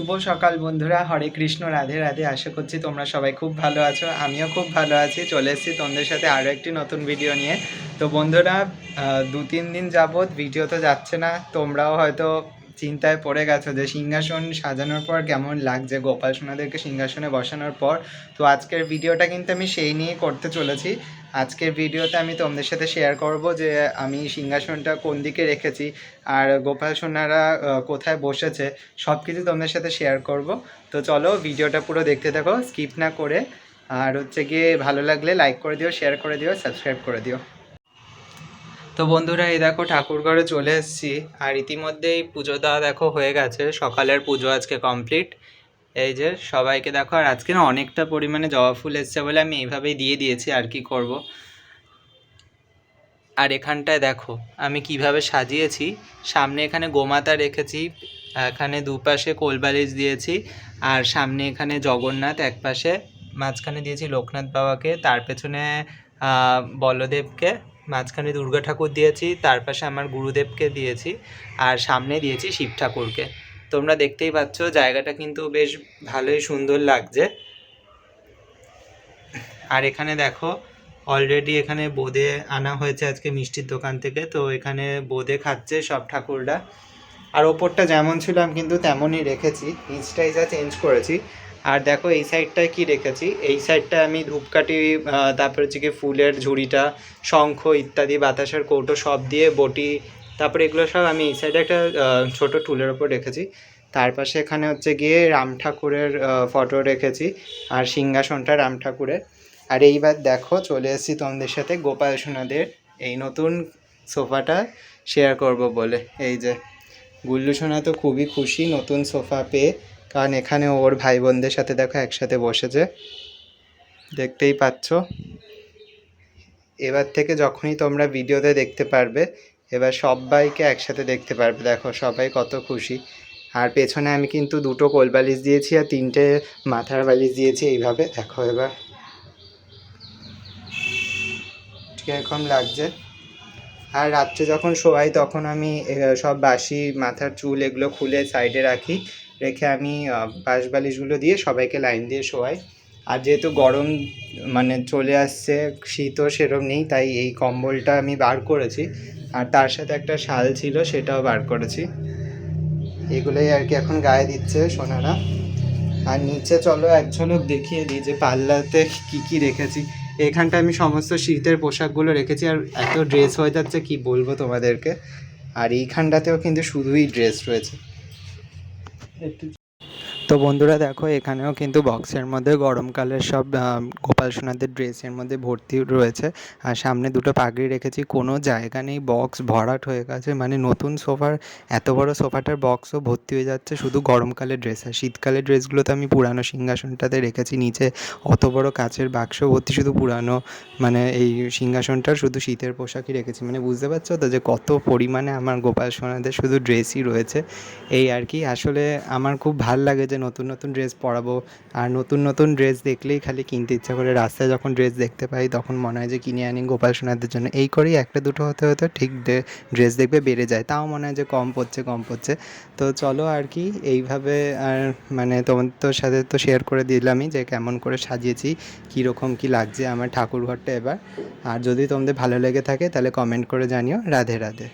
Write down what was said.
শুভ সকাল বন্ধুরা। হরে কৃষ্ণ, রাধে রাধে। আশা করছি তোমরা সবাই খুব ভালো আছো। আমিও খুব ভালো আছি। চলে এসেছি তোমাদের সাথে আরও একটি নতুন ভিডিও নিয়ে। তো বন্ধুরা দু তিন দিন যাবৎ ভিডিও তো যাচ্ছে না। তোমরাও হয়তো চিন্তায় পড়ে গেছো যে সিংহাসন সাজানোর পর কেমন লাগছে? গোপাল সোনাদেরকে সিংহাসনে বসানোর পর। তো আজকের ভিডিওটা কিন্তু আমি সেই নিয়ে করতে চলেছি। আজকের ভিডিওতে আমি তোমাদের সাথে শেয়ার করব যে আমি সিংহাসনটা কোন দিকে রেখেছি আর গোপাল সোনারা কোথায় বসেছে সব কিছু তোমাদের সাথে শেয়ার করব। তো চলো ভিডিওটা পুরো দেখতে থাকো স্কিপ না করে। আর হচ্ছে গিয়ে ভালো লাগলে লাইক করে দিও শেয়ার করে দিও সাবস্ক্রাইব করে দিও। তো বন্ধুরা, এই দেখো ঠাকুর ঘরে চলে এসেছি। আর ইতিমধ্যেই পুজো দেওয়া দেখো হয়ে গেছে। সকালের পুজো আজকে কমপ্লিট এই যে সবাইকে দেখো, আর আজকে না অনেকটা পরিমাণে জবা ফুল এসছে বলে আমি এইভাবেই দিয়ে দিয়েছি, আর কি করব? আর এখানটায় দেখো, আমি কীভাবে সাজিয়েছি। সামনে এখানে গোমাতা রেখেছি, এখানে দুপাশে কোলবালিশ দিয়েছি, আর সামনে এখানে জগন্নাথ, এক পাশে মাঝখানে দিয়েছি লোকনাথ বাবাকে, তার পেছনে বলদেবকে মাঝখানে দুর্গা ঠাকুর দিয়েছি, তার পাশে আমার গুরুদেবকে দিয়েছি আর সামনে দিয়েছি শিব ঠাকুরকে। তোমরা দেখতেই পাচ্ছ, জায়গাটা কিন্তু বেশ ভালোই সুন্দর লাগছে। আর এখানে দেখো অলরেডি এখানে বোঁদে আনা হয়েছে আজকে মিষ্টির দোকান থেকে, তো এখানে বোঁদে খাচ্ছে সব ঠাকুররা। আর ওপরটা যেমন ছিল কিন্তু তেমনই রেখেছি। নিচটাই যা চেঞ্জ করেছি আর দেখো, এই সাইডটায় কি রেখেছি? এই সাইডটায় আমি ধূপকাঠি তারপরে হচ্ছে কি ফুলের ঝুড়িটা, শঙ্খ ইত্যাদি, বাতাসের কৌটো সব দিয়ে বটি, তারপরে এগুলো সব আমি এই সাইডে একটা ছোট টুলের ওপর রেখেছি। তার পাশে এখানে হচ্ছে গিয়ে রাম ঠাকুরের ফটো রেখেছি আর সিংহাসনটা রাম ঠাকুরের। আর এইবার দেখো, চলে এসেছি তোমাদের সাথে গোপাল সোনাদের এই নতুন সোফাটা শেয়ার করব বলে। এই যে, গুল্লু সোনা তো খুবই খুশি নতুন সোফা পেয়ে। কারণ এখানে ওর ভাই বোনদের সাথে দেখো একসাথে বসেছে। দেখতেই পাচ্ছ। এবার থেকে যখনই তোমরা ভিডিওতে দেখতে পারবে, এবার সবাইকে একসাথে দেখতে পারবে। দেখো, সবাই কত খুশি। আর পেছনে আমি কিন্তু দুটো কোল বালিশ দিয়েছি আর তিনটে মাথার বালিশ দিয়েছি এইভাবে। দেখো এবার। কীরকম লাগছে। আর রাত্রে যখন শোয়াই, তখন আমি সব বাসি, মাথার চুল এগুলো খুলে সাইডে রাখি। রেখে আমি বাঁশ বালিশগুলো দিয়ে সবাইকে লাইন দিয়ে শোয়াই। আর যেহেতু গরম মানে চলে আসছে শীতও সেরম নেই, তাই এই কম্বলটা আমি বার করেছি। আর তার সাথে একটা শাল ছিল, সেটাও বার করেছি। এগুলোই আর কি এখন গায়ে দিচ্ছে সোনারা। আর নিচে চলো, এক ঝলক দেখিয়ে দিই যে পাল্লাতে কি কি রেখেছি। এখানটা আমি সমস্ত শীতের পোশাকগুলো রেখেছি, আর এত ড্রেস হয়ে যাচ্ছে, কি বলব তোমাদেরকে? আর এইখানটাতেও কিন্তু শুধুই ড্রেস রয়েছে। একটি তো বন্ধুরা দেখো, এখানেও কিন্তু বক্সের মধ্যে গরমকালের সব গোপাল সোনাদের ড্রেসের মধ্যে ভর্তি রয়েছে। আর সামনে দুটো পাগড়ি রেখেছি, কোনো জায়গা নেই, বক্স ভরাট হয়ে গেছে। মানে নতুন সোফার, এত বড় সোফাটার বক্সও ভর্তি হয়ে যাচ্ছে, শুধু গরমকালের ড্রেস। আর শীতকালের ড্রেসগুলো তো আমি পুরানো সিংহাসনটাতে রেখেছি, নিচে অত বড় কাচের বাক্স ভর্তি, শুধু পুরানো মানে এই সিংহাসনটার শুধু শীতের পোশাকই রেখেছি। মানে বুঝতে পারছ তো যে কত পরিমাণে আমার গোপাল সোনাদের শুধু ড্রেসই রয়েছে। এই আর কি, আসলে আমার খুব ভালো লাগে যে নতুন নতুন ড্রেস পরাবো। আর নতুন নতুন ড্রেস দেখলেই খালি কিনতে ইচ্ছা করে। রাস্তায় যখন ড্রেস দেখতে পাই, তখন মনে হয় যে কিনে আনি গোপাল সোনাদের জন্য। এই করেই একটা দুটো হতে হতে ঠিক ড্রেস দেখবে বেড়ে যায়। তাও মনে হয় যে কম পড়ছে কম পড়ছে। তো চলো আর কি, এইভাবে আর মানে তোমাদের সাথে তো শেয়ার করে দিলামই যে কেমন করে সাজিয়েছি, কীরকম কী লাগছে আমার ঠাকুর ঘরটা এবার। আর যদি তোমাদের ভালো লেগে থাকে, তাহলে কমেন্ট করে জানিও। রাধে রাধে।